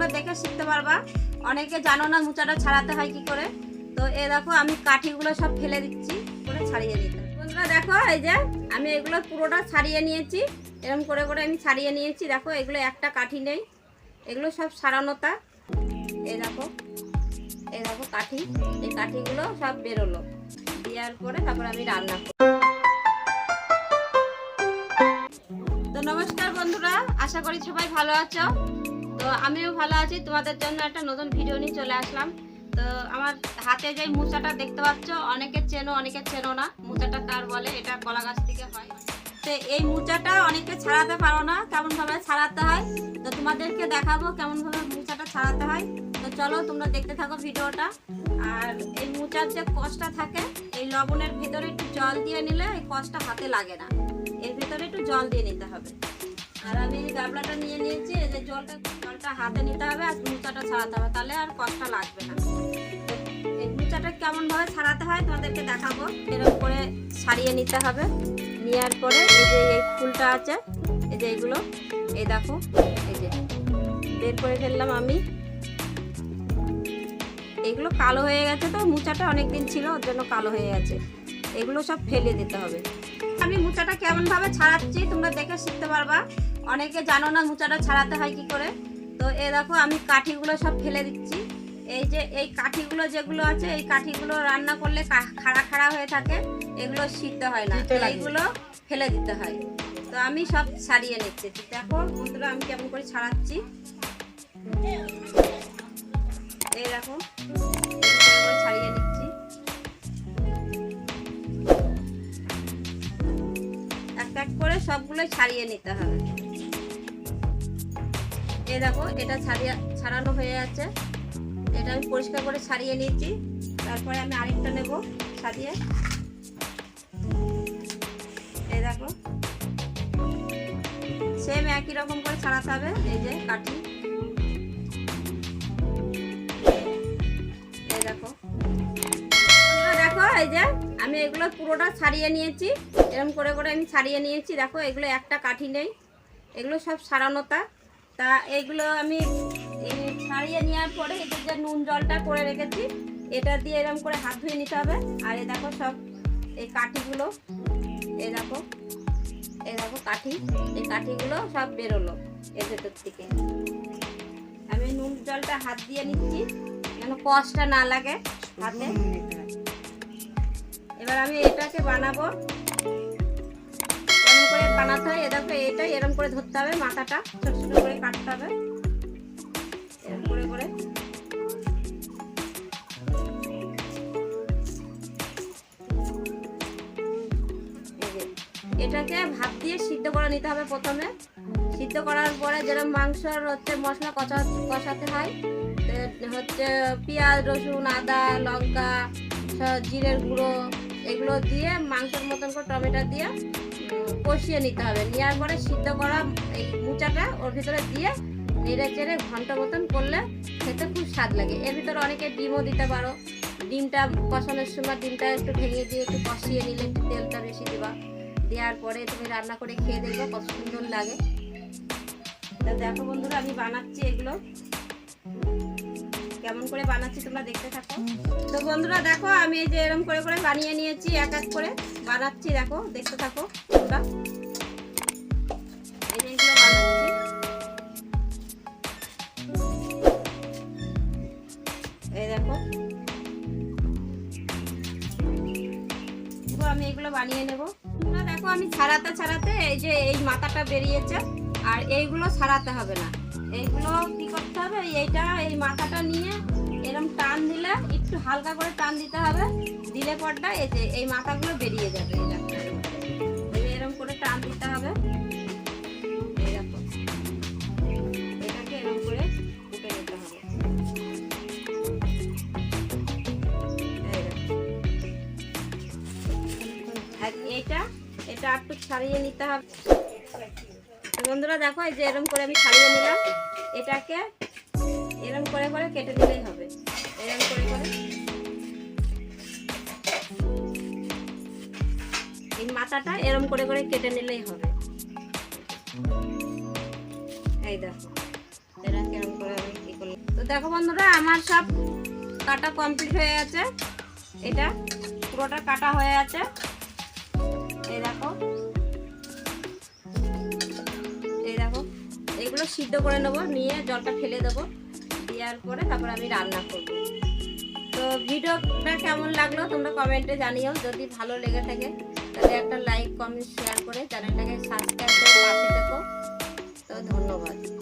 তোমরা দেখে শিখতে পারবা। অনেকে জানো না মোচাটা ছাড়াতে হয় কি করে। তো এ দেখো, আমি কাঠিগুলো সব ফেলে দিচ্ছি, করে ছাড়িয়ে দিতে বন্ধুরা দেখো, এই যে আমি এগুলো পুরোটা ছাড়িয়ে নিয়েছি। এরকম করে করে আমি ছাড়িয়ে নিয়েছি। দেখো, এগুলো একটা কাঠি নেই। এগুলো সব সারানোতা এই দেখো এই দেখো কাঠি। এই কাঠিগুলো সব বেরোলো। দেওয়ার পরে তারপর আমি রান্না তো নমস্কার বন্ধুরা, আশা করি সবাই ভালো আছো। তো আমিও ভালো আছি। তোমাদের জন্য একটা নতুন ভিডিও নিয়ে চলে আসলাম। তো আমার হাতে যে মোচাটা দেখতে পাচ্ছ অনেকে চেনো অনেকে চেনো না। মোচাটা কার বলে? এটা কলা গাছ থেকে হয়। তো এই মোচাটা অনেকে ছাড়াতে পারো না, কেমনভাবে ছাড়াতে হয়? তো তোমাদেরকে দেখাবো কেমনভাবে মোচাটা ছাড়াতে হয়। তো চলো তোমরা দেখতে থাকো ভিডিওটা। আর এই মোচার যে কষটা থাকে, এই লবণের ভেতরে একটু জল দিয়ে নিলে এই কষটা হাতে লাগে না। এর ভেতরে একটু জল দিয়ে নিতে হবে। আর আমি গাবলাটা নিয়ে নিয়েছি, এই যে জলটা জলটা হাতে নিতে হবে আর মোচাটা ছাড়াতে হবে, তাহলে আর কষটা লাগবে না। এই মোচাটা কেমন ভাবে ছাড়াতে হয় তোমাদেরকে দেখাবো, এরকম করে ছাড়িয়ে নিতে হবে। নেওয়ার পরে এই যে এই ফুলটা আছে, এই যে এইগুলো এই দেখো, এই যে। বের করে ফেললাম আমি। এগুলো কালো হয়ে গেছে তো, মোচাটা অনেক দিন ছিল, ওর জন্য কালো হয়ে গেছে। এগুলো সব ফেলে দিতে হবে। আমি মোচাটা কেমন ভাবে ছাড়াচ্ছি, তোমরা দেখে শিখতে পারবা। অনেকে জানো না মোচাটা ছাড়াতে হয় কি করে। তো এ দেখো আমি কাঠিগুলো সব ফেলে দিচ্ছি। এই যে এই কাঠিগুলো যেগুলো আছে এই কাঠিগুলো রান্না করলে খাড়া খাড়া হয়ে থাকে এগুলো সিদ্ধ হয় না। এইগুলো ফেলে দিতে হয়। তো আমি সব ছাড়িয়ে নিচ্ছি। দেখো বন্ধুরা আমি কেমন করে ছাড়াচ্ছি। এই দেখো ছাড়িয়ে নিচ্ছি। এক এক করে সবগুলো ছাড়িয়ে নিতে হবে। এই দেখো, এটা ছাড়িয়ে ছাড়ানো হয়ে আছে। এটা আমি পরিষ্কার করে ছাড়িয়ে নিয়েছি। তারপরে আমি আরেকটা নেব ছাড়িয়ে। এই দেখো। সেম একই রকম করে ছাড়াতে হবে, এই যে কাঠি। দেখো। দেখো, এই যে আমি এগুলো পুরোটা ছাড়িয়ে নিয়েছি। এরকম করে করে আমি ছাড়িয়ে নিয়েছি। দেখো, এগুলো একটা কাঠি নেই। এগুলো সব সারানোতা তা এইগুলো আমি ছাড়িয়ে নেওয়ার পরে এটা যে নুন জলটা করে রেখেছি, এটা দিয়ে এরকম করে হাত ধুয়ে নিতে হবে। আর এ দেখো সব, এই কাঠিগুলো এই দেখো এই দেখো কাঠি, এই কাঠিগুলো সব বেরোলো এর ভেতর থেকে আমি নুন জলটা হাত দিয়ে নিচ্ছি, যেন কষ্টটা না লাগে হাতে। এবার আমি এটাকে বানাবো। বানাতে হয়, এ দেখো এটা এরকম করে ধরতে হবে, মাথাটা ছোট ছোট করে কাটতে হবে। এরকম করে করে। এটাকে ভাত দিয়ে সিদ্ধ করে নিতে হবে প্রথমে। সিদ্ধ করার পরে যেরকম মাংসর হচ্ছে মশলা কষা কষাতে হয় হচ্ছে পেঁয়াজ, রসুন, আদা, লঙ্কা জিরের গুঁড়ো, এগুলো দিয়ে মাংসের মতন করে টমেটো দিয়ে কষিয়ে নিতে হবে। নেওয়ার পরে সিদ্ধ করা এই মুচাটা ওর ভিতরে দিয়ে নেড়ে চেড়ে ঘণ্টা মতন করলে খেতে খুব স্বাদ লাগে। এর ভিতরে অনেকে ডিমও দিতে পারো। ডিমটা কষানোর সময় ডিমটা একটু ভেঙে দিয়ে একটু কষিয়ে নিলে একটু তেলটা বেশি দেবা। দেওয়ার পরে তুমি রান্না করে খেয়ে দেখবে কত সুন্দর লাগে। তা দেখো বন্ধুরা, আমি বানাচ্ছি এগুলো। কেমন করে বানাচ্ছি তোমরা দেখতে থাকো। তো বন্ধুরা দেখো, আমি এই যে এরকম করে করে বানিয়ে নিয়েছি, এক এক করে বানাচ্ছি, দেখো, দেখতে থাকো তোমরা। এই বানাচ্ছি। এই দেখো। আমি এগুলো বানিয়ে নেব। তোমরা দেখো, আমি ছাড়াতে ছাড়াতে এই যে এই মাথাটা বেরিয়েছে, আর এইগুলো ছাড়াতে হবে না। এইগুলো হবে। এইটা, এই মাথাটা নিয়ে এরকম টান দিলে, একটু হালকা করে টান দিতে হবে। দিলে পরটা যে, এই মাথাগুলো বেরিয়ে যাবে এরকম করে টান দিতে হবে। এটা এটা একটু ছাড়িয়ে নিতে হবে। বন্ধুরা দেখো, এই যে এরকম করে আমি ছাড়িয়ে নিলাম। এটাকে এরকম করে করে কেটে দিলেই হবে। এরকম করে করে। এই মাথাটা এরকম করে করে কেটে নিলেই হবে। এই দেখো এটা কেরম করে আমি দেখো বন্ধুরা, আমার সব কাটা কমপ্লিট হয়ে গেছে। এটা পুরোটা কাটা হয়ে আছে এই দেখো এই দেখো, এগুলো সিদ্ধ করে নেব, নিয়ে জলটা ফেলে দেবো। দেওয়ার করে তারপর আমি রান্না করব। তো ভিডিওটা কেমন লাগল তোমরা কমেন্টে জানিও। যদি ভালো লেগে থাকে, তাহলে একটা লাইক কমেন্ট শেয়ার করে চ্যানেলটাকে সাবস্ক্রাইব করে পাশে থেকো। তো ধন্যবাদ।